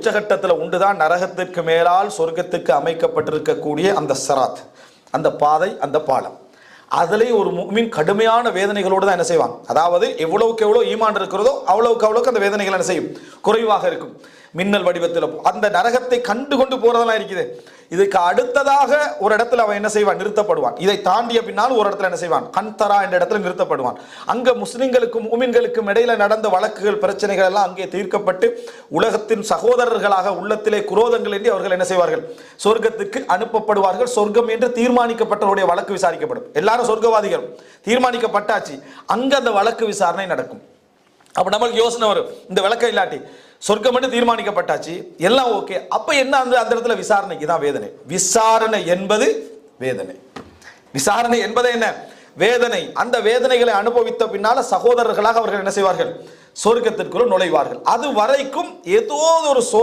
உச்சகட்டத்தில் உண்டுதான் நரகத்திற்கு மேலால் சொர்க்கத்துக்கு அமைக்கப்பட்டிருக்கக்கூடிய அந்த சராத் அந்த பாதை அந்த பாலம். அதுலேயும் ஒரு மீன் கடுமையான வேதனைகளோடு தான் என்ன செய்வான்? அதாவது எவ்வளவுக்கு எவ்வளோ ஈமான் இருக்கிறதோ அவ்வளவுக்கு அவ்வளவுக்கு அந்த வேதனைகள் என்ன செய்யும்? குறைவாக இருக்கும். மின்னல் வடிவத்தில் அந்த நரகத்தை கண்டு கொண்டு போகிறதெல்லாம் இருக்குது. இதுக்கு அடுத்ததாக ஒரு இடத்துல அவன் என்ன செய்வான்? நிறுத்தப்படுவான். இதை தாண்டிய பின்னால் ஒரு இடத்துல என்ன செய்வான்? கன்தரா என்ற இடத்துல நிறுத்தப்படுவான். அங்க முஸ்லிம்களுக்கும் உமின்களுக்கும் இடையில நடந்த வழக்குகள் பிரச்சனைகள் எல்லாம் அங்கே தீர்க்கப்பட்டு உலகத்தின் சகோதரர்களாக உள்ளத்திலே குரோதங்கள் என்று அவர்கள் என்ன செய்வார்கள்? சொர்க்கத்துக்கு அனுப்பப்படுவார்கள். சொர்க்கம் என்று தீர்மானிக்கப்பட்டவருடைய வழக்கு விசாரிக்கப்படும். எல்லாரும் சொர்க்கவாதிகள். தீர்மானிக்கப்பட்டாச்சு. அங்க அந்த வழக்கு விசாரணை நடக்கும். அப்ப நம்மளுக்கு யோசனை வரும். இந்த விளக்கம் இல்லாட்டி சொர்க்கம் மட்டும் தீர்மானிக்கப்பட்டாச்சு எல்லாம் ஓகே. அப்ப என்ன அந்த அந்த இடத்துல விசாரணைக்கு தான் வேதனை. விசாரணை என்பது வேதனை. விசாரணை என்பது என்ன? வேதனை. அந்த வேதனைகளை அனுபவித்த பின்னால சகோதரர்களாக அவர்கள் என்ன செய்வார்கள்? சொர்க்கத்திற்குள் நுழைவார்கள். அது வரைக்கும் ஏதோ ஒரு சோதனை